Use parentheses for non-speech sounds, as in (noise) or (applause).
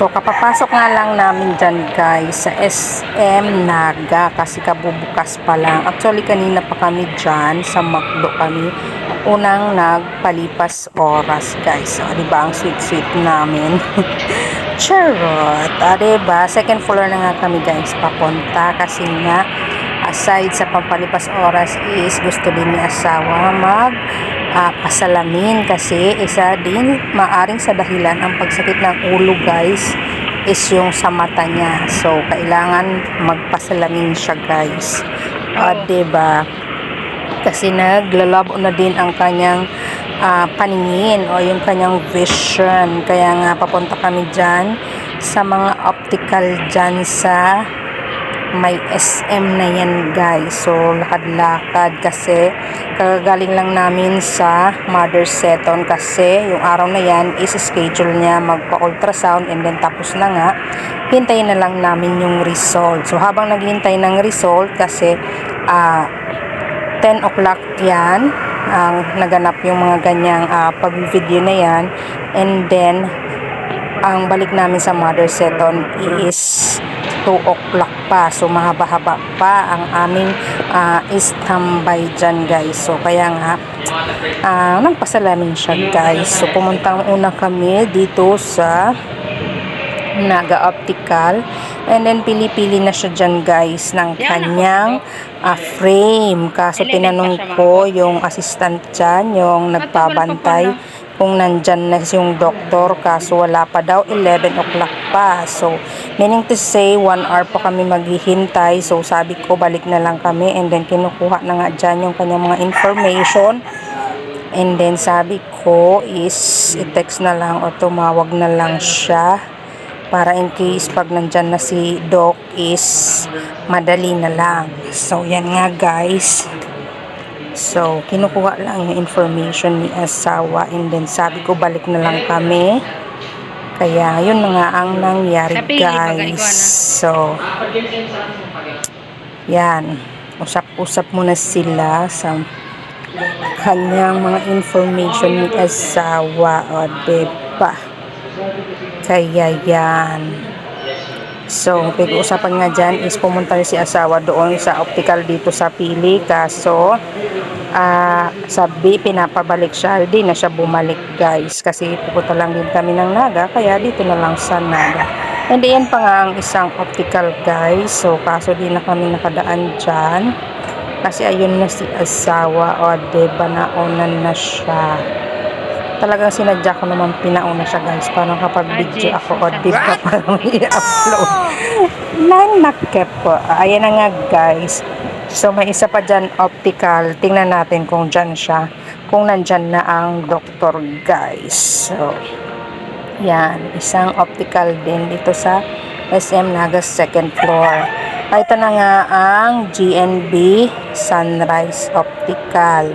So, kapapasok nga lang namin dyan guys sa SM Naga kasi kabubukas pa lang. Actually, kanina pa kami dyan sa McDo kami. Unang nagpalipas oras guys. So, di ba ang sweet-sweet namin? (laughs) Charot! Ah, di ba? Second floor na nga kami guys papunta kasi nga aside sa pampalipas oras is gusto din ni asawa mag ah, pasalamin kasi isa din maaring sa dahilan ang pagsakit ng ulo guys is yung sa mata niya. So kailangan magpasalamin siya guys. Uh, ba kasi naglalabo na din ang kanyang ah, paningin o yung kanyang vision. Kaya nga papunta kami dyan sa mga optical dyan sa may SM na yan guys. So lakad-lakad kasi. Kagagaling lang namin sa mother seton kasi yung araw na yan is schedule niya magpa-ultrasound and then tapos na nga hintayin na lang namin yung result. So habang naghihintay ng result kasi ah 10 o'clock yan ang naganap yung mga ganyang ah, pag-video na yan. And then ang balik namin sa mother seton is 2 o'clock pa. So, mahaba-haba pa ang aming ah, standby dyan, guys. So, kaya nga, ah, nagpasalamin siya, guys. So, pumunta una kami dito sa Naga Optical. And then, pili-pili na siya dyan, guys, ng kanyang ah, frame. Kaso, tinanong ko yung assistant dyan, yung nagpabantay, kung nandyan na yung doktor kaso wala pa daw 11 o'clock pa. So meaning to say 1 hour pa kami maghihintay. So sabi ko balik na lang kami. And then kinukuha na nga dyan yung kanyang mga information. And then sabi ko is i-text na lang o tumawag na lang siya para in case pag nandyan na si doc is madali na lang. So yan nga guys So, kinukuha lang yung information ni asawa and then sabi ko balik na lang kami. Kaya, yun na nga ang nangyari guys. ano? So, yan. Usap-usap muna sila sa kanyang mga information ni asawa. O, diba? Kaya yan. So, pag-uusapan nga dyan is pumunta si asawa doon sa optical dito sa Pili. Kaso, ah sabi, pinapabalik siya. Di na siya bumalik guys. Kasi pupunta lang din kami ng Naga. Kaya dito na lang sa Naga. And yan pa nga ang isang optical guys. So, kaso di na kami nakadaan dyan. Kasi ayun na si asawa. O, diba naonan na siya talagang sinadya ko naman pinauna siya guys para kapag video ako o di ba parang i-upload lang nakep po ayan na nga guys so may isa pa dyan optical. Tingnan natin kung dyan siya kung nandyan na ang doktor guys. So yan. Isang optical din dito sa SM Naga second floor. Ito na nga ang GNB Sunrise Optical